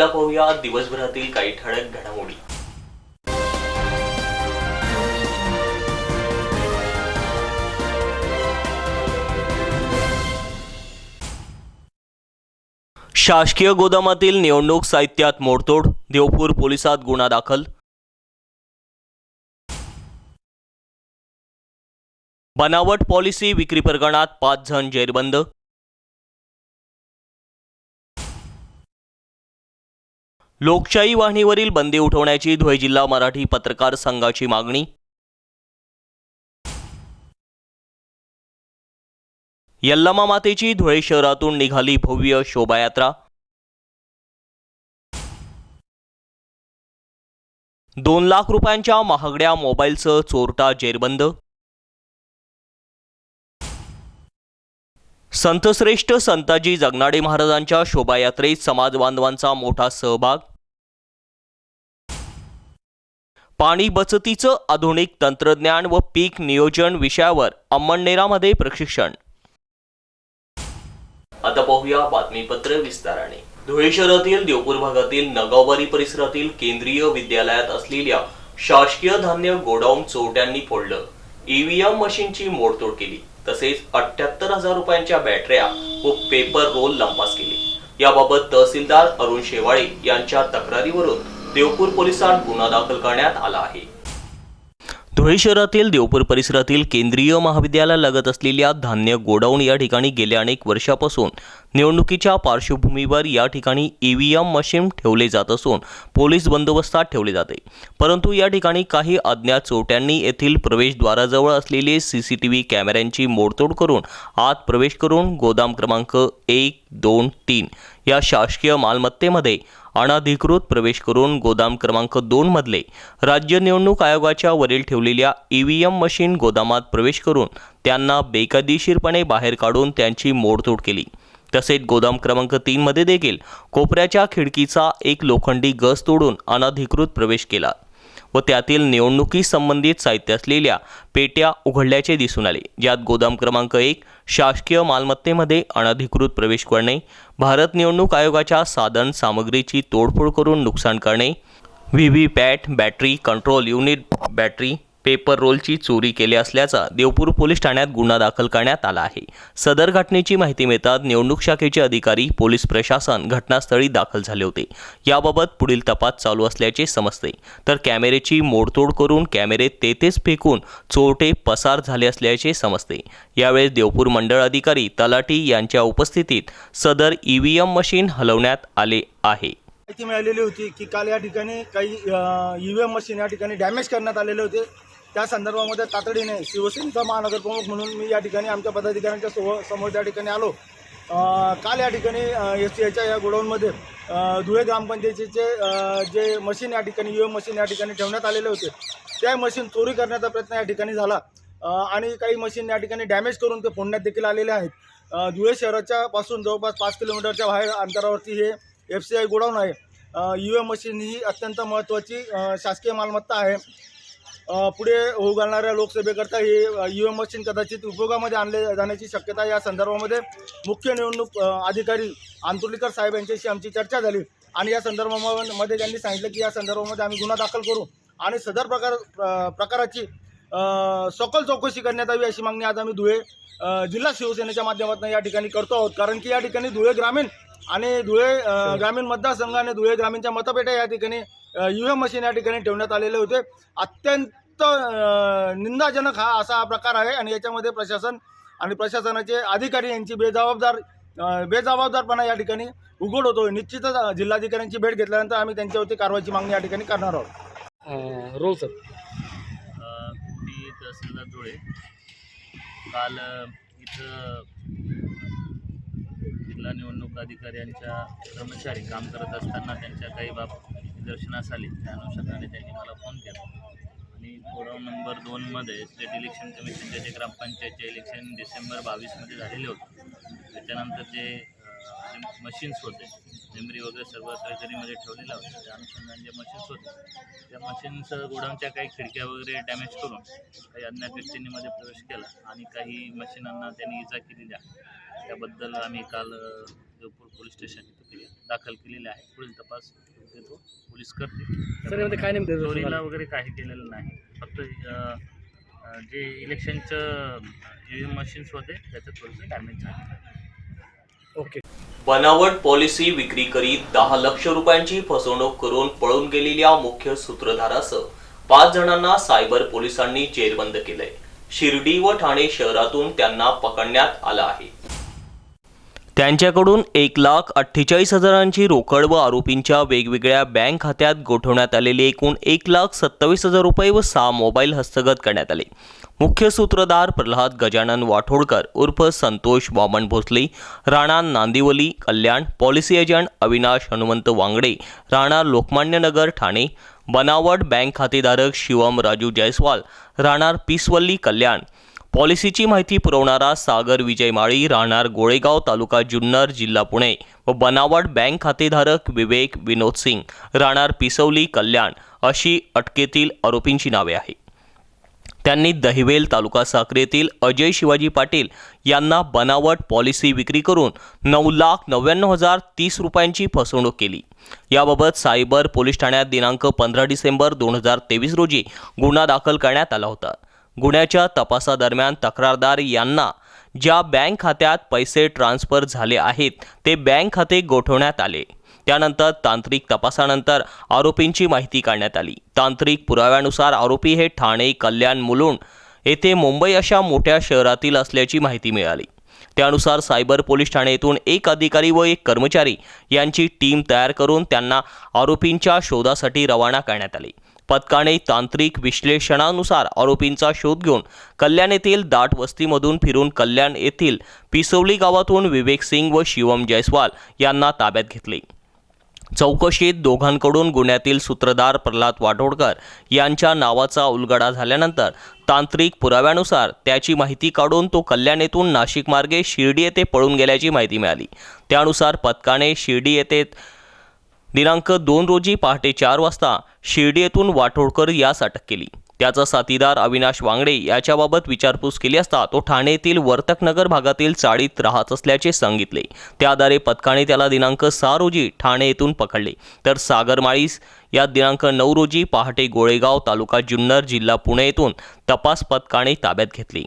सुरुवातीला पाहूया दिवसभरातील काही ठळक घडामोडी. शासकीय गोदामातील निवडणूक साहित्यात मोडतोड देवपूर पोलिसात गुन्हा दाखल. बनावट पॉलिसी विक्री प्रकरणात पाच जण जेरबंद. लोकशाही वाहिनीवरील बंदी उठवण्याची धुळे जिल्हा मराठी पत्रकार संघाची मागणी. यल्लमा मातेची धुळे शहरातून निघाली भव्य शोभायात्रा. दोन लाख रुपयांच्या महागड्या मोबाईलचं चोरटा जेरबंद. संतश्रेष्ठ संताजी जगनाडे महाराजांच्या शोभायात्रेत समाजबांधवांचा मोठा सहभाग. पाणी बचतीचं आधुनिक तंत्रज्ञान व पीक नियोजन विषयावर अंमळनेरामध्ये प्रशिक्षण. आता पाहूया बातमीपत्र विस्ताराने. धुळे शहरातील देवपूर भागातील नगावबारी परिसरातील केंद्रीय विद्यालयात असलेल्या शासकीय धान्य गोडाऊन चोरट्यांनी फोडलं. ईव्हीएम मशीनची मोडतोड केली. तसेच अठ्याहत्तर हजार रुपयांच्या बॅटऱ्या व पेपर रोल लंपास केले. याबाबत तहसीलदार अरुण शेवाळे यांच्या तक्रारीवरून देवपूर पोलिसात गुन्हा दाखल करण्यात आला आहे. धुळे शहरातील देवपूर परिसरातील केंद्रीय महाविद्यालय लगत असलेल्या धान्य गोडाऊन या ठिकाणी गेल्या अनेक वर्षापासून निवडणुकीच्या पार्श्वभूमीवर या ठिकाणी ई व्ही एम मशीन ठेवले जात असून पोलीस बंदोबस्तात ठेवले जाते. परंतु या ठिकाणी काही अज्ञात चोट्यांनी येथील प्रवेशद्वाराजवळ असलेले सी सी टी व्ही कॅमेऱ्यांची मोडतोड करून आत प्रवेश करून गोदाम क्रमांक एक दोन तीन या शासकीय मालमत्तेमध्ये अनधिकृत प्रवेश करून गोदाम क्रमांक दोन मधले राज्य निवडणूक आयोगाच्या वरील ठेवलेल्या ई व्ही एम मशीन गोदामात प्रवेश करून त्यांना बेकायदेशीरपणे बाहेर काढून त्यांची मोडतोड केली. तसेच गोदाम क्रमांक तीनमध्ये देखील कोपऱ्याच्या खिडकीचा एक लोखंडी गज तोडून अनधिकृत प्रवेश केला व त्यातील निवडणुकी संबंधित साहित्य असलेल्या पेट्या उघडल्याचे दिसून आले. ज्यात गोदाम क्रमांक एक शासकीय मालमत्तेमध्ये अनधिकृत प्रवेश करणे भारत निवडणूक आयोगाच्या साधन सामग्रीची तोडफोड करून नुकसान करणे V V PAT battery control unit battery paper रोलची चोरी केली असल्याचा देवपूर पोलीस ठाण्यात गुन्हा दाखल करण्यात आला आहे. सदर घटनेची माहिती मिळताच निवडणूक शाखेचे अधिकारी पोलीस प्रशासन घटनास्थळी दाखल झाले होते. याबाबत पुढील तपास चालू असल्याचे समजते. तर कॅमेरेची मोडतोड करून कॅमेरे तेथेच फेकून चोरटे पसार झाले असल्याचे समजते. यावेळेस देवपूर मंडळ अधिकारी तलाटी यांच्या उपस्थितीत सदर ईव्हीएम मशीन हलवण्यात आले आहे. माहिती मिळालेली होती की काल या ठिकाणी काही ई व्ही एम मशीन या ठिकाणी डॅमेज करण्यात आलेले होते. त्या संदर्भामध्ये तातडीने शिवसेनेचा महानगरप्रमुख म्हणून मी या ठिकाणी आमच्या पदाधिकाऱ्यांच्या सो समोर त्या ठिकाणी आलो. काल या ठिकाणी एस टी आयच्या या गोडाऊनमध्ये धुळे ग्रामपंचायतीचे जे मशीन या ठिकाणी यू एम मशीन या ठिकाणी ठेवण्यात आलेले होते त्या मशीन चोरी करण्याचा प्रयत्न या ठिकाणी झाला. आणि काही मशीन या ठिकाणी डॅमेज करून ते फोडण्यात देखील आलेले आहेत. धुळे शहराच्या पासून जवळपास पाच किलोमीटरच्या बाहेर अंतरावरती हे एफ सी आय गोडाऊन आहे. यू एम मशीन ही अत्यंत महत्त्वाची शासकीय मालमत्ता आहे. पुढे होऊ घालणाऱ्या लोकसभेकरता ही यू एम मशीन कदाचित उपयोगामध्ये आणले जाण्याची शक्यता या संदर्भामध्ये मुख्य निवडणूक अधिकारी आंतुर्लीकर साहेब यांच्याशी आमची चर्चा झाली. आणि या संदर्भामध्ये त्यांनी सांगितलं की या संदर्भामध्ये आम्ही गुन्हा दाखल करू आणि सदर प्रकार प्र- प्रकाराची अ, सखोल चौकशी करण्यात यावी अशी मागणी आज आम्ही धुळे जिल्हा शिवसेनेच्या माध्यमातून या ठिकाणी करतो आहोत. कारण की या ठिकाणी धुळे ग्रामीण आणि धुळे अ, ग्रामीण मतदारसंघ आणि धुळे ग्रामीणच्या मतपेट्या या ठिकाणी यू एम मशीन या ठिकाणी ठेवण्यात आलेले होते. अत्यंत अ, निंदाजनक हा असा हा प्रकार आहे आणि याच्यामध्ये प्रशासन आणि प्रशासनाचे अधिकारी यांची बेजबाबदार बेजबाबदारपणा या ठिकाणी उघड होतो निश्चितच जिल्हाधिकाऱ्यांची भेट घेतल्यानंतर आम्ही त्यांच्यावरती कारवाईची मागणी या ठिकाणी करणार आहोत. Roll sir. मी तहसीलदार धुळे. काल इथं जिल्हा निवडणूक अधिकाऱ्यांच्या कर्मचारी काम करत असताना त्यांच्या काही बाब निदर्शनास आले. त्या अनुषंगाने त्यांनी मला फोन केला. आणि गोडाऊन नंबर दोनमध्ये स्टेट इलेक्शन कमिशनचे जे ग्रामपंचायतचे इलेक्शन डिसेंबर बावीसमध्ये झालेले होते. त्याच्यानंतर जे मशीन्स होते मेमरी वगैरे सर्व ट्रेजरीमध्ये ठेवलेल्या होत्या त्या अनुषंगाने जे मशीन्स होते त्या मशीन्स गोडाऊनच्या काही खिडक्या वगैरे डॅमेज करून काही अज्ञात व्यक्तींनी मध्ये प्रवेश केला आणि काही मशीनांना त्यांनी इजा केलेल्या त्याबद्दल आम्ही काल देवपूर पोलीस स्टेशन इथं फिर्याद दाखल केलेली आहे. पुढील तपास ते तो पोलीस करतील. सर यामध्ये काय नेमकं चोरीला वगैरे काही केलेलं नाही. फक्त अ, जे इलेक्शनचं ई व्ही मशीन्स होते त्याचं थोडंसं डॅमेज झालं. ओके. बनावट पॉलिसी विक्री करीत दहा लक्ष रुपयांची फसवणूक करून पळून गेलेल्या मुख्य सूत्रधारासह पाच जणांना सायबर पोलिसांनी जेरबंद केलंय. शिर्डी व ठाणे शहरातून त्यांना पकडण्यात आलं आहे. त्यांच्याकडून एक लाख अठ्ठेचाळीस हजारांची रोकड व आरोपींच्या वेगवेगळ्या बँक खात्यात गोठवण्यात आलेले एकूण एक लाख सत्तावीस हजार रुपये व सहा मोबाईल हस्तगत करण्यात आले. मुख्य सूत्रधार प्रल्हाद गजानन वाठोडकर उर्फ संतोष वामन भोसले राणा नांदिवली कल्याण पॉलिसी एजंट अविनाश हनुमंत वांगडे राणा लोकमान्यनगर ठाणे बनावट बँक खातेधारक शिवम राजू जयस्वाल राहणार पिसवल्ली कल्याण पॉलिसीची माहिती पुरवणारा सागर विजय माळी राहणार गोळेगाव तालुका जुन्नर जिल्हा पुणे व बनावट बँक खातेधारक विवेक विनोद सिंग राहणार पिसवली कल्याण अशी अटकेतील आरोपींची नावे आहे त्यांनी दहिवेल तालुका साखरेतील अजय शिवाजी पाटील यांना बनावट पॉलिसी विक्री करून नऊ लाख नव्याण्णव हजार तीस रुपयांची फसवणूक केली. याबाबत सायबर पोलीस ठाण्यात दिनांक पंधरा डिसेंबर दोन हजार तेवीस रोजी गुन्हा दाखल करण्यात आला होता. गुन्ह्याच्या तपासादरम्यान तक्रारदार यांना ज्या बँक खात्यात पैसे ट्रान्स्फर झाले आहेत ते बँक खाते गोठवण्यात आले. त्यानंतर तांत्रिक तपासानंतर आरोपींची माहिती काढण्यात आली. तांत्रिक पुराव्यानुसार आरोपी हे ठाणे कल्याण मुलुंड येथे मुंबई अशा मोठ्या शहरातील असल्याची माहिती मिळाली. त्यानुसार सायबर पोलीस ठाणे येथून एक अधिकारी व एक कर्मचारी यांची टीम तयार करून त्यांना आरोपींच्या शोधासाठी रवाना करण्यात आले. पथकाने तांत्रिक विश्लेषणानुसार आरोपींचा शोध घेऊन कल्याण येथील दाट वस्तीमधून फिरून कल्याण येथील पिसवली गावातून विवेक सिंग व शिवम जयस्वाल यांना ताब्यात घेतले. चौकशीत दोघांकडून गुन्ह्यातील सूत्रधार प्रल्हाद वाटोडकर यांच्या नावाचा उलगडा झाल्यानंतर तांत्रिक पुराव्यानुसार त्याची माहिती काढून तो कल्याण येथून नाशिक मार्गे शिर्डी येथे पळून गेल्याची माहिती मिळाली. त्यानुसार पथकाने शिर्डी येथे दिनांक दोन रोजी पहाटे चार वाजता शिर्डी येथून वाठोडकर यास अटक केली. त्याचा साथीदार अविनाश वांगडे याच्याबाबत विचारपूस केली असता तो ठाणे येथील वर्तकनगर भागातील चाळीत राहत असल्याचे सांगितले. त्या आधारे पथकाने त्याला दिनांक सहा रोजी ठाणे येथून पकडले. तर सागरमाळीस या दिनांक नऊ रोजी पहाटे गोळेगाव तालुका जुन्नर जिल्हा पुणे येथून तपास पथकाने ताब्यात घेतली.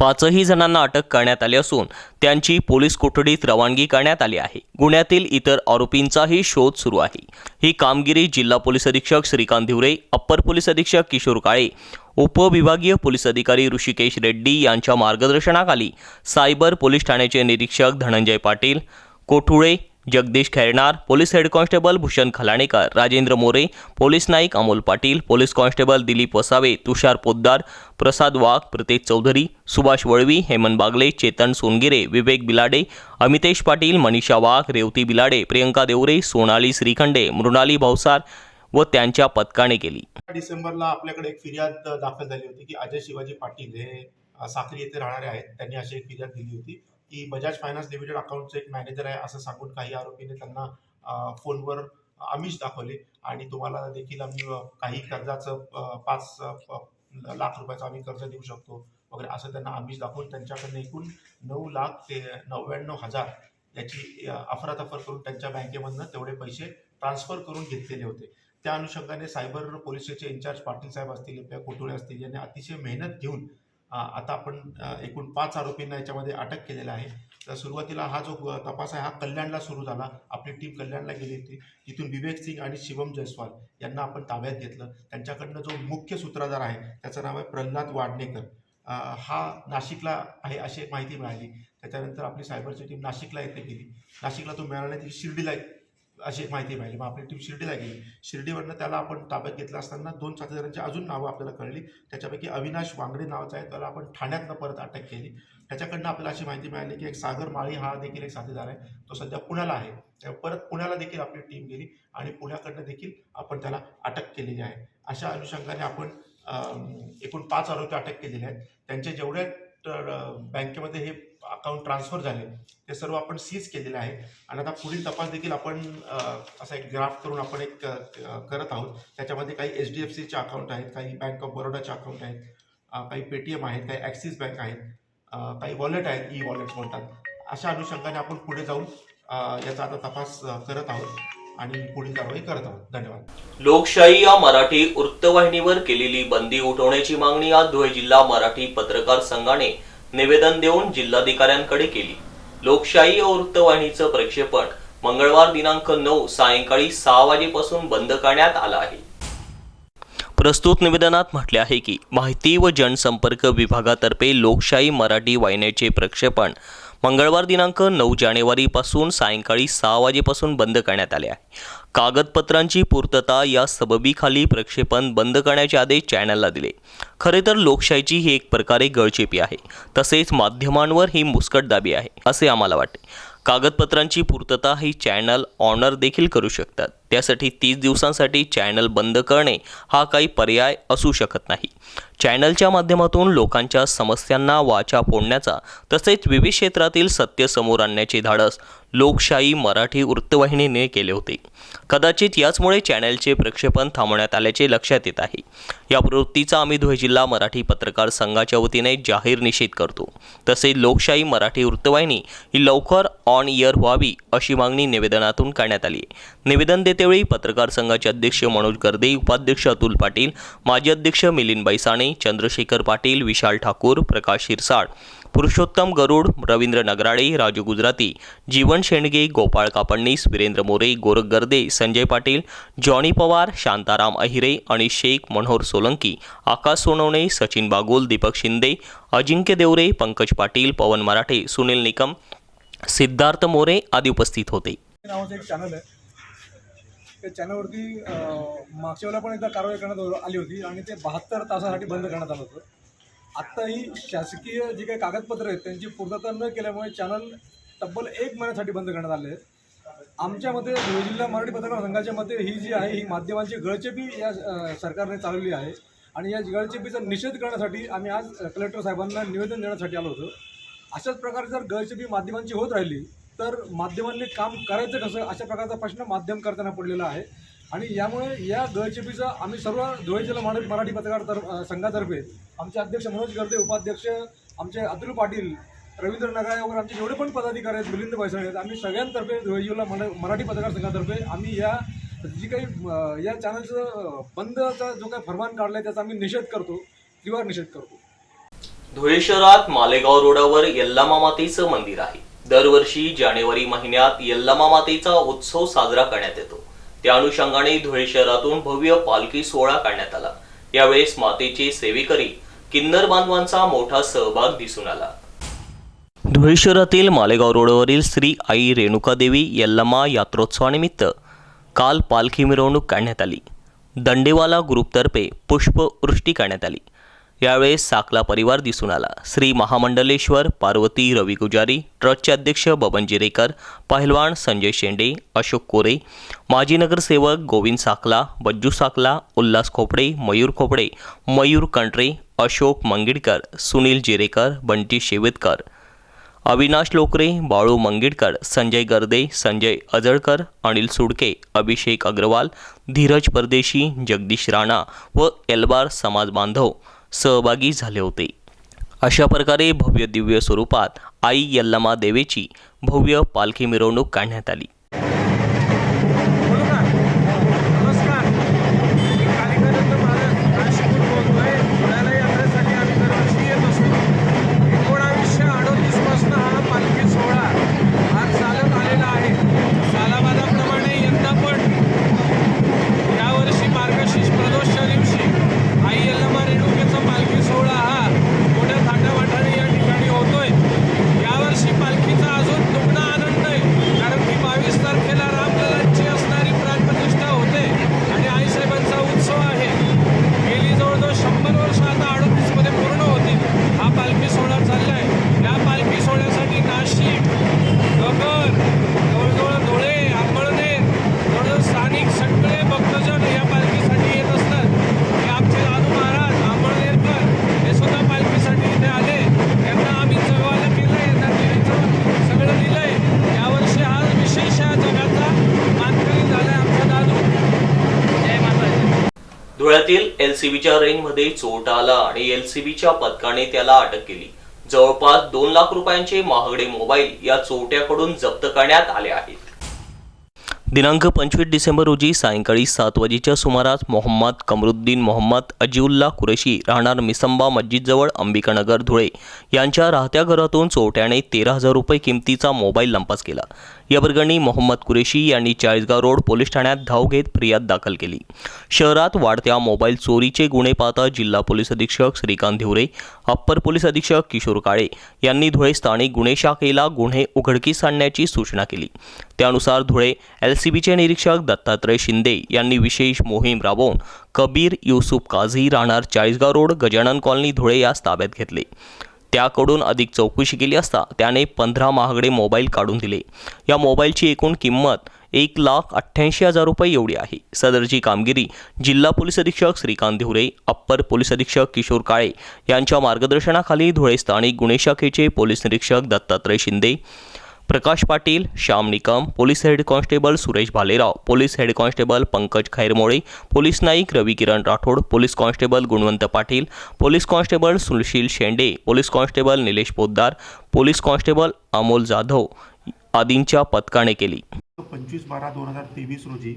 पाचही जणांना अटक करण्यात आली असून त्यांची पोलीस कोठडीत रवानगी करण्यात आली आहे. गुन्ह्यातील इतर आरोपींचाही शोध सुरू आहे. ही कामगिरी जिल्हा पोलीस अधीक्षक श्रीकांत धिवरे अप्पर पोलीस अधीक्षक किशोर काळे उपविभागीय पोलीस अधिकारी ऋषिकेश रेड्डी यांच्या मार्गदर्शनाखाली सायबर पोलीस ठाण्याचे निरीक्षक Dhananjay Patil Kothule Jagdish Khairnar police head constable Bhushan Khalanekar Rajendra More police Naik Amol Patil police constable Dilip Vasave Tushar Poddar Prasad Wagh Pratej Chaudhari Subhash Valvi Hemant Bagle Chetan Songire Vivek Bilade Amitesh Patil Manisha Wagh Revati Bilade Priyanka Deore Sonali Shrikhande Mrunali Bhavsar व त्यांच्या पथकाने केली. डिसेंबरला आपल्याकडे एक फिर्याद दाखल झाली होती की अजय शिवाजी पाटील हे साखरी येथे राहणारे आहेत. त्यांनी अशी एक फिर्याद दिली होती. की बजाज फायनान्स लिमिटेड अकाउंटचे एक मॅनेजर आहे असं सांगून काही आरोपीने त्यांना फोनवर आमिष दाखवले. आणि तुम्हाला देखील आम्ही काही कर्जाचं पाच लाख रुपयाचं आम्ही कर्ज देऊ शकतो वगैरे असं त्यांना आमिष दाखवून त्यांच्याकडनं एकूण नऊ लाख ते नव्याण्णव हजार याची अफरातफर करून त्यांच्या बँकेमधनं तेवढे पैसे ट्रान्सफर करून घेतलेले होते. त्या अनुषंगाने सायबर पोलिसचे इन्चार्ज पाटील साहेब असतील किंवा असतील यांनी अतिशय मेहनत घेऊन आता आपण एकूण पाच आरोपींना याच्यामध्ये अटक केलेला आहे. तर सुरुवातीला हा जो तपास आहे हा कल्याणला सुरू झाला. आपली टीम कल्याणला गेली होती. तिथून विवेक सिंग आणि शिवम जयस्वाल यांना आपण ताब्यात घेतलं. त्यांच्याकडनं जो मुख्य सूत्रधार आहे त्याचं नाव आहे प्रल्हाद वाडणेकर. हा नाशिकला आहे अशी एक माहिती मिळाली. त्याच्यानंतर आपली सायबरची टीम नाशिकला येथे गेली. नाशिकला तो मिळाला नाही ती शिर्डीला अशी एक माहिती मिळाली. मग आपली टीम शिर्डीला गेली. शिर्डीवरनं त्याला आपण ताब्यात घेतलं असताना दोन साथीदारांची अजून नावं आपल्याला कळली. त्याच्यापैकी अविनाश वांगडे नावाचा आहे. त्याला आपण ठाण्यातनं परत अटक केली. त्याच्याकडनं आपल्याला अशी माहिती मिळाली की एक सागर माळी हा देखील एक साथीदार आहे. तो सध्या पुण्याला आहे. तेव्हा परत पुण्याला देखील आपली टीम गेली आणि पुण्याकडनं देखील आपण त्याला अटक केलेली आहे. अशा अनुषंगाने आपण एकूण पाच आरोपी अटक केलेले आहेत. त्यांचे जेवढे बँकेमध्ये हे अकाउंट ट्रान्सफर झाले ते सर्व आपण सीज केलेले आहे आणि आता पुढील तपास देखील आपण असा एक ग्राफ करून आपण एक करत आहोत. त्याच्यामध्ये काही एच डी एफ सीचे अकाउंट आहेत काही बँक ऑफ बरोडाचे अकाउंट आहेत काही पेटीएम आहेत काही ॲक्सिस बँक आहेत काही वॉलेट आहेत ई वॉलेट म्हणतात. अशा अनुषंगाने आपण पुढे जाऊन याचा आता तपास करत आहोत. आणि पुढील कारवाई करत आहोत. धन्यवाद. लोकशाही या मराठी वृत्तवाहिनीवर केलेली बंदी उठवण्याची मागणी आज धुळे जिल्हा मराठी पत्रकार संघाने निवेदन देऊन जिल्हाधिकाऱ्यांकडे केली. लोकशाही वृत्तवाहिनीचं प्रक्षेपण मंगळवार दिनांक नऊ सायंकाळी सहा वाजेपासून बंद करण्यात आलं आहे. प्रस्तुत निवेदनात म्हटले आहे की माहिती व जनसंपर्क विभागातर्फे लोकशाही मराठी वाहिन्याचे प्रक्षेपण मंगळवार दिनांक नऊ जानेवारीपासून सायंकाळी सहा वाजेपासून बंद करण्यात आले आहे. कागदपत्रांची पूर्तता या सबबीखाली प्रक्षेपण बंद करण्याचे आदेश चॅनलला दिले. खरे तर लोकशाहीची ही एक प्रकारे गळचेपी आहे. तसेच माध्यमांवर ही मुस्कटदाबी आहे असे आम्हाला वाटते. कागदपत्रांची पूर्तता ही चॅनल ऑनर देखील करू शकतात. त्यासाठी तीस दिवसांसाठी चॅनल बंद करणे हा काही पर्याय असू शकत नाही. चॅनलच्या माध्यमातून लोकांच्या समस्यांना वाचा फोडण्याचा तसेच विविध क्षेत्रातील सत्य समोर आणण्याचे धाडस लोकशाही मराठी वृत्तवाहिनीने केले होते. कदाचित याचमुळे चॅनलचे प्रक्षेपण थांबवण्यात आल्याचे लक्षात येत आहे. या प्रवृत्तीचा आम्ही धुळे जिल्हा मराठी पत्रकार संघाच्या वतीने जाहीर निषेध करतो. तसेच लोकशाही मराठी वृत्तवाहिनी ही लवकर ऑन इयर व्हावी अशी मागणी निवेदनातून करण्यात आली आहे. निवेदन देतेवेळी पत्रकार संघाचे अध्यक्ष मनोज गर्दे उपाध्यक्ष अतुल पाटील माजी अध्यक्ष मिलिंद चंद्रशेखर पाटील विशाल ठाकूर प्रकाश शिरसाळ पुरुषोत्तम गरुड रवींद्र नगराळे राजू गुजराती जीवन शेंडगे गोपाळ कापडणीस वीरेंद्र मोरे गोरख गर्दे संजय पाटील जॉनी पवार शांताराम अहिरे अनिश शेख मनोहर सोलंकी आकाश सोनवणे सचिन बागुल दीपक शिंदे अजिंक्य देवरे पंकज पाटील पवन मराठे सुनील निकम सिद्धार्थ मोरे आदी उपस्थित होते नावाचं एक चॅनल आहे त्या चॅनलवरती मागच्या वेळेला पण एकदा कारवाई करण्यात आली होती आणि ते बहात्तर तासासाठी बंद करण्यात आलं होतं. आत्ताही शासकीय जी काही कागदपत्रं आहेत त्यांची पूर्तता न केल्यामुळे चॅनल तब्बल एक महिन्यासाठी बंद करण्यात आले आमच्या मते धुळे जिल्हा मराठी पत्रकार संघाच्या मते ही जी आहे ही माध्यमांची गळचेपी या सरकारने चालवली आहे. आणि या गळचेपीचा निषेध करण्यासाठी आम्ही आज कलेक्टर साहेबांना निवेदन देण्यासाठी आलो होतो. अशाच प्रकारे जर गळचेपी माध्यमांची होत राहिली तर माध्यमांनी काम करायचं कसं अशा प्रकारचा प्रश्न माध्यम करताना पडलेला आहे. आणि यामुळे या गळचेपीचं आम्ही सर्व धुळे जिल्हा मराठी मराठी पत्रकार तर संघातर्फे आमचे अध्यक्ष मनोज गर्दे उपाध्यक्ष आमचे अतुल पाटील रवींद्र नगराळे वगैरे आमचे जेवढे पण पदाधिकारी आहेत मिलिंद पैसणे आहेत आम्ही सगळ्यांतर्फे धुळे जिल्हा मराठी पत्रकार संघातर्फे आम्ही या जी काही या चॅनलचं बंदचा जो काही फरमान काढला आहे त्याचा आम्ही निषेध करतो तीव्र निषेध करतो. धुळे शहरात मालेगाव रोडावर यल्लामा मातेचं मंदिर आहे. दरवर्षी जानेवारी महिन्यात यल्लामा मातेचा उत्सव साजरा करण्यात येतो. त्या अनुषंगाने धुळे शहरातून भव्य पालखी सोहळा काढण्यात आला. यावेळेस मातेचे सेवेकरी किन्नर बांधवांचा मोठा सहभाग दिसून आला. धुळे शहरातील मालेगाव रोडवरील श्री आई रेणुकादेवी यल्लमा यात्रोत्सवानिमित्त काल पालखी मिरवणूक काढण्यात आली. दंडेवाला ग्रुपतर्फे पुष्पवृष्टी करण्यात आली. यावेळेस साकला परिवार दिसून आला. श्री महामंडलेश्वर पार्वती रवी गुजारी ट्रस्टचे अध्यक्ष बबन जिरेकर पहिलवान संजय शेंडे अशोक कोरे माजी नगरसेवक गोविंद साकला बज्जू साकला उल्हास खोपडे मयूर खोपडे मयूर कंट्रे अशोक मंगिडकर सुनील जिरेकर बंटी शेवेतकर अविनाश लोकरे बाळू मंगिडकर संजय गर्दे संजय अजळकर अनिल सुडके अभिषेक अग्रवाल धीरज परदेशी जगदीश राणा व एल्बार समाज बांधव सहभागी झाले होते. अशा प्रकारे भव्य दिव्य स्वरूपात आई यल्लमा देवीची भव्य पालखी मिरवणूक काढण्यात आली. धुळ्यातील एलसीबीच्या रेंजमध्ये चोट आला आणि एलसीबीच्या पथकाने त्याला अटक केली. जवळपास दोन लाख रुपयांचे महागडे मोबाईल या चोट्याकडून जप्त करण्यात आले आहेत. दिनांक पंचवीस डिसेंबर रोजी सायंकाळी सात वाजेच्या सुमारास मोहम्मद कमरुद्दीन मोहम्मद अजिउल्ला कुरेशी राहणार मिसंबा मस्जिदजवळ अंबिकानगर धुळे यांच्या राहत्या घरातून चोट्याने तेरा हजार रुपये किमतीचा मोबाईल लंपास केला. या प्रकरणी मोहम्मद कुरेशी यांनी चाळीसगाव रोड पोलीस ठाण्यात धाव घेत फिर्याद दाखल केली. शहरात वाढत्या मोबाईल चोरीचे गुन्हे पाहता जिल्हा पोलीस अधीक्षक श्रीकांत धिवरे अप्पर पोलीस अधीक्षक किशोर काळे यांनी धुळे स्थानिक गुन्हे शाखेला गुन्हे उघडकीस आणण्याची सूचना केली. त्यानुसार धुळे एल सी बीचे निरीक्षक दत्तात्रय शिंदे यांनी विशेष मोहीम राबवून कबीर युसुफ काझी राहणार चाळीसगाव रोड गजानन कॉलनी धुळे यास ताब्यात घेतले. त्याकडून अधिक चौकशी केली असता त्याने पंधरा महागडे मोबाईल काढून दिले. या मोबाईलची एकूण किंमत एक लाख अठ्ठ्याऐंशी हजार रुपये एवढी आहे. सदरची कामगिरी जिल्हा पोलीस अधीक्षक श्रीकांत धिवरे अप्पर पोलीस अधीक्षक किशोर काळे यांच्या मार्गदर्शनाखाली धुळे स्थानिक गुन्हे शाखेचे पोलीस निरीक्षक Dattatray Shinde Prakash Patil Shyam Nikam police head constable Suresh Bhalerao police head constable Pankaj Khairmole police Naik Ravi Kiran Rathod police constable Gunwant Patil police constable Sushil Shende police constable Nilesh Poddar police constable Amol Jadhav आदींच्या पथकाने केली. पंचवीस बारा दोन हजार तेवीस रोजी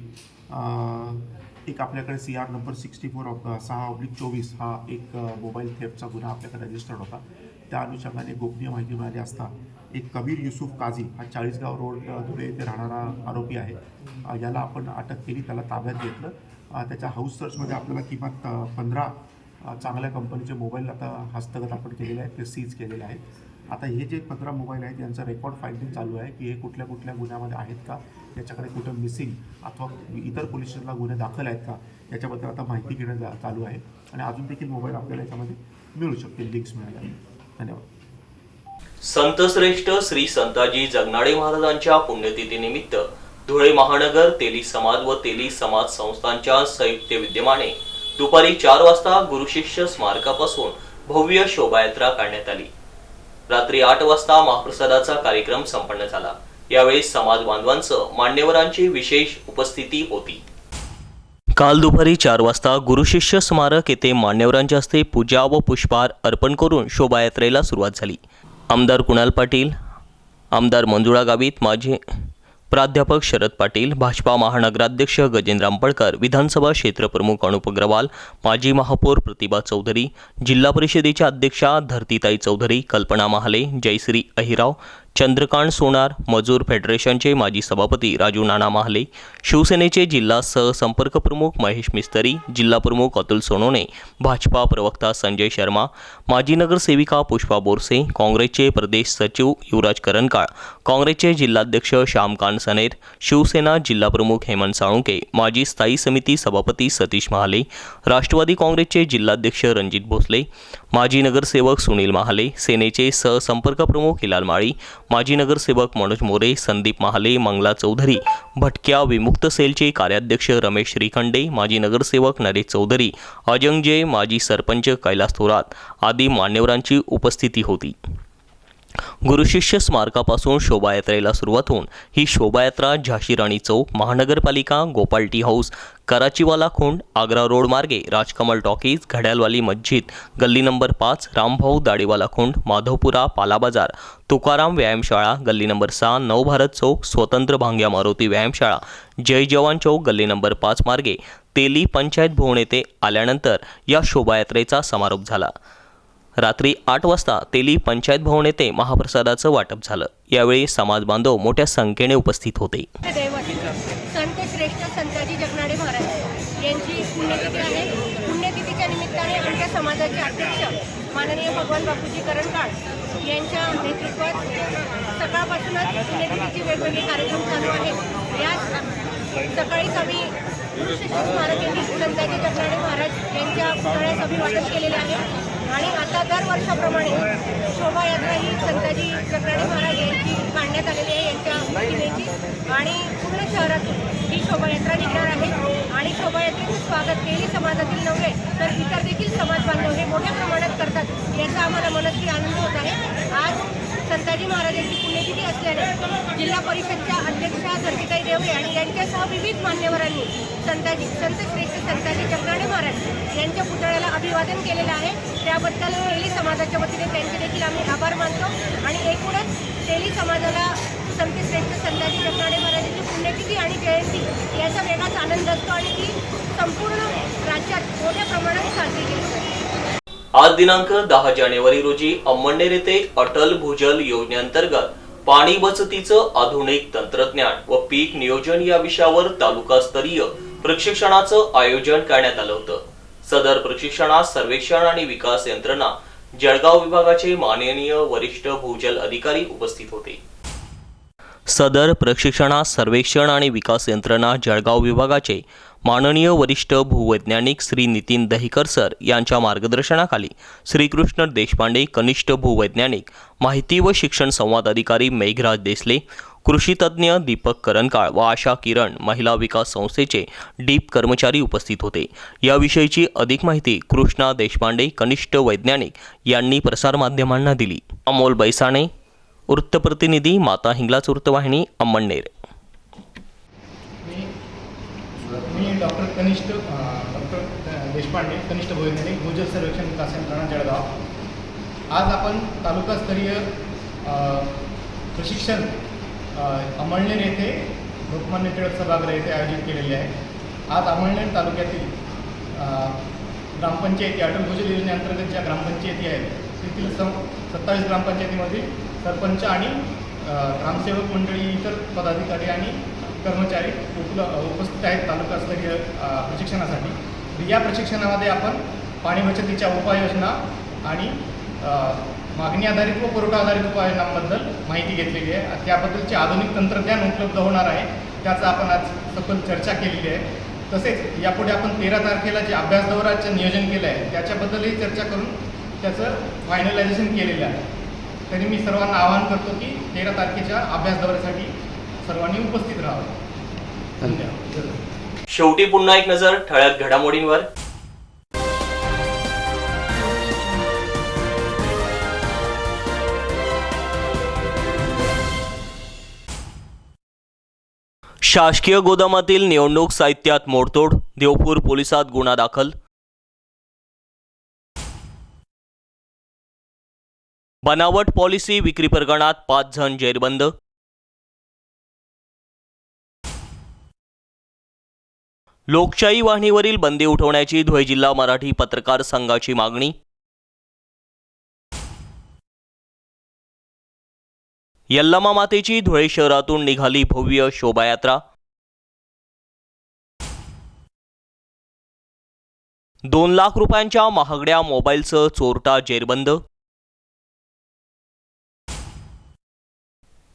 एक आपल्याकडे C R number sixty four सहा ऑब्लिक चोवीस हा एक मोबाईल थेफ्टचा गुन्हा आपल्याकडे रजिस्टर्ड होता. त्या अनुषंगाने गोपनीय माहिती मिळाली असता एक कबीर युसुफ काझी हा चाळीसगाव रोड धुळे येथे राहणारा आरोपी आहे. याला आपण अटक केली त्याला ताब्यात घेतलं. त्याच्या हाऊस सर्चमध्ये आपल्याला किमान पंधरा चांगल्या कंपनीचे मोबाईल आता हस्तगत आपण केलेले आहेत ते सीज केलेले आहेत. आता हे जे पंधरा मोबाईल आहेत यांचं रेकॉर्ड फायलिंग चालू आहे की हे कुठल्या कुठल्या गुन्ह्यामध्ये आहेत का? याच्याकडे कुठं मिसिंग अथवा इतर पोलीस स्टेशनला गुन्हे दाखल आहेत का? याच्याबद्दल आता माहिती घेणं जा- चालू आहे. आणि अजून देखील मोबाईल आपल्याला याच्यामध्ये मिळू शकतील लिंक्स मिळाल्या. धन्यवाद. संतश्रेष्ठ श्री संताजी जगनाडे महाराजांच्या पुण्यतिथीनिमित्त धुळे महानगर तेली समाज व तेली समाज संस्थांच्या संयुक्त विद्यमाने दुपारी चार वाजता गुरुशिष्य स्मारकापासून भव्य शोभायात्रा काढण्यात आली. रात्री आठ वाजता महाप्रसादाचा कार्यक्रम संपन्न झाला. यावेळी समाज बांधवांचं मान्यवरांची विशेष उपस्थिती होती. काल दुपारी चार वाजता गुरुशिष्य स्मारक येथे मान्यवरांच्या हस्ते पूजा व पुष्पहार अर्पण करून शोभायात्रेला सुरुवात झाली. आमदार कुणाल पाटील आमदार मंजुळा गावित माजी प्राध्यापक शरद पाटील भाजपा महानगराध्यक्ष गजेंद्र आंबळकर विधानसभा क्षेत्रप्रमुख अनुप अग्रवाल माजी महापौर प्रतिभा चौधरी जिल्हा परिषदेच्या अध्यक्षा धरतीताई चौधरी कल्पना महाले जयश्री अहिराव चंद्रकांत सोनार मजूर फेडरेशनचे माजी सभापती राजू नाना महाले शिवसेनेचे जिल्हा सहसंपर्क प्रमुख महेश मिस्तरी जिल्हा प्रमुख अतुल सोनोने भाजपा प्रवक्ता संजय शर्मा माजी नगरसेविका पुष्पा बोरसे काँग्रेसचे प्रदेश सचिव युवराज करंकाळ काँग्रेसचे जिल्हाध्यक्ष श्यामकांत सनेर शिवसेना जिल्हा प्रमुख हेमंत साळुंके माजी स्थायी समिती सभापती सतीश महाले राष्ट्रवादी काँग्रेसचे जिल्हाध्यक्ष रणजित भोसले माजी नगरसेवक सुनील महाले सेनेचे सहसंपर्क प्रमुख हिलाल माळी माजी नगरसेवक मनोज मोरे संदीप महाले मंगला चौधरी भटक्या विमुक्त सेलचे कार्याध्यक्ष रमेश श्रीखंडे माजी नगरसेवक नरेश चौधरी अजंगजय माजी सरपंच कैलास थोरात आदी मान्यवरांची उपस्थिती होती. गुरुशिष्य स्मारकापासून शोभायात्रेला सुरुवात होऊन ही शोभायात्रा झाशी राणी चौक महानगरपालिका Gopal tea house Karachiwala Khund Agra road मार्गे राजकमल टॉकीज घड्यालवाली मस्जिद गल्ली नंबर पाच रामभाऊ दाढीवाला खुंड माधवपुरा पालाबाजार तुकाराम व्यायामशाळा गल्ली नंबर सहा नवभारत चौक स्वतंत्र भांग्या मारुती व्यायामशाळा जय जवान चौक गल्ली नंबर पाच मार्गे तेली पंचायत भवन येथे आल्यानंतर या शोभायात्रेचा समारोप झाला. रात्री आठ वाजता तेली पंचायत भवन येथे महाप्रसादाचं वाटप झालं. यावेळी समाज बांधव मोठ्या संख्येने उपस्थित होते. संत श्रेष्ठ संताजी जगनाडे महाराज यांची पुण्यतिथी आहे. पुण्यतिथीच्या निमित्ताने आमच्या समाजाचे अध्यक्ष माननीय भगवान बापूजी करणकाळ यांच्या नेतृत्वात सकाळपासूनच पुण्यतिथीचे वेगवेगळे कार्यक्रम चालू आहेत. यात सकाळीच आम्ही गुरुशिष्य स्मारक यांनी संताजी जगनाडे महाराज यांच्या पुतळ्यास अभिवादन केलेले आहे. आणि आता दर वर्षाप्रमाणे शोभायात्रा ही संताजी प्रकरणी महाराज यांची काढण्यात आलेली आहे यांच्या प्रतिमेची आणि पूर्ण शहरातून ही शोभायात्रा निघणार आहे. आणि शोभायात्रेचं स्वागत केली समाजातील नव्हे तर इतर देखील समाज बांधव हे मोठ्या प्रमाणात करतात याचा आम्हाला मनस्वी आनंद होत आहे. आज संताजी महाराजांची पुण्यतिथी असल्याने जिल्हा परिषदच्या अध्यक्षा धर्मिताई देवळे आणि यांच्यासह विविध मान्यवरांनी संताजी संत श्रेष्ठ संताजी चंद्राणे महाराज यांच्या पुतळ्याला अभिवादन केलेलं आहे. त्याबद्दल तेली समाजाच्या वतीने त्यांचे देखील आम्ही आभार मानतो आणि एकूणच तेली समाजाला संत श्रेष्ठ संताजी चंद्राणे महाराजांची पुण्यतिथी आणि जयंती याचा वेगळाच आनंद असतो आणि ती संपूर्ण राज्यात मोठ्या प्रमाणात साजरी केली जाते आज दिनांक दहा जानेवारी रोजी अंमळनेर येथे अटल भूजल योजनेअंतर्गत पाणी बचतीचं आधुनिक तंत्रज्ञान व पीक नियोजन या विषयावर तालुकास्तरीय प्रशिक्षणाचं आयोजन करण्यात आलं होतं. सदर प्रशिक्षणात सर्वेक्षण आणि विकास यंत्रणा जळगाव विभागाचे माननीय वरिष्ठ भूजल अधिकारी उपस्थित होते. सदर प्रशिक्षणात सर्वेक्षण आणि विकास यंत्रणा जळगाव विभागाचे माननीय वरिष्ठ भूवैज्ञानिक श्री नितीन दहिकर सर यांच्या मार्गदर्शनाखाली श्रीकृष्ण देशपांडे कनिष्ठ भूवैज्ञानिक माहिती व शिक्षण संवाद अधिकारी मेघराज देसले कृषीतज्ञ दीपक करणकाळ व आशा किरण महिला विकास संस्थेचे डीप कर्मचारी उपस्थित होते. याविषयीची अधिक माहिती कृष्णा देशपांडे कनिष्ठ वैज्ञानिक यांनी प्रसारमाध्यमांना दिली. अमोल बैसाणे वृत्तप्रतिनिधी माता हिंगलाच वृत्तवाहिनी अंमळनेर मी मी डॉक्टर कनिष्ठ डॉक्टर देशपांडे कनिष्ठ वैज्ञानिक भूजल सर्वेक्षण विकास यंत्रणा जळगाव. आज आपण तालुकास्तरीय प्रशिक्षण अमळनेर येथे लोकमान्य टिळक सभागृह येथे आयोजित केलेले आहे. आज अमळनेर तालुक्यातील ग्रामपंचायती अटल भूजल योजनेअंतर्गत ज्या ग्रामपंचायती आहेत तेथील सम सत्तावीस ग्रामपंचायतीमधील सरपंच आणि ग्रामसेवक मंडळी इतर पदाधिकारी आणि कर्मचारी उपल उपस्थित आहेत तालुकास्तरीय प्रशिक्षणासाठी. तर या प्रशिक्षणामध्ये आपण पाणी बचतीच्या उपाययोजना आणि मागणी आधारित व पुरवठा आधारित उपाययोजनांबद्दल माहिती घेतलेली आहे. त्याबद्दलचे आधुनिक तंत्रज्ञान उपलब्ध होणार आहे त्याचा आपण आज सखोल चर्चा केलेली आहे. तसेच यापुढे आपण तेरा तारखेला जे अभ्यास दौराचं नियोजन केलं आहे त्याच्याबद्दलही चर्चा करून त्याचं फायनलायझेशन केलेलं आहे. तरी मी सर्वांना आवाहन करतो की तेरा तारखेच्या अभ्यास दौऱ्यासाठी सर्वांनी उपस्थित राहावं. धन्यवाद. शेवटी पुन्हा एक नजर ठळक घडामोडींवर. शासकीय गोदामातील निवडणूक साहित्यात मोडतोड देवपूर पोलिसात गुन्हा दाखल. बनावट पॉलिसी विक्री प्रकरणात पाच जण जेरबंद. लोकशाही वाहिनीवरील बंदी उठवण्याची धुळे जिल्हा मराठी पत्रकार संघाची मागणी. यल्लमा मातेची धुळे शहरातून निघाली भव्य शोभायात्रा. दोन लाख रुपयांच्या महागड्या मोबाईलचं चोरटा जेरबंद.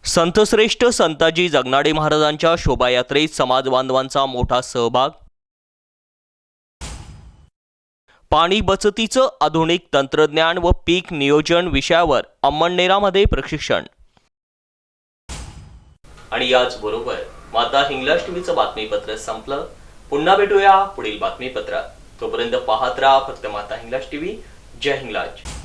संतश्रेष्ठ संताजी जगनाडे महाराजांच्या शोभायात्रेत समाज बांधवांचा मोठा सहभाग. पाणी बचतीचं आधुनिक तंत्रज्ञान व पीक नियोजन विषयावर अंमळनेरामध्ये प्रशिक्षण. आणि याच बरोबर माता हिंग्लश टीव्हीचं बातमीपत्र संपलं. पुन्हा भेटूया पुढील बातमीपत्रात. तोपर्यंत पाहत राहा फक्त माता हिंगलाज टीव्ही. जय हिंगलाज.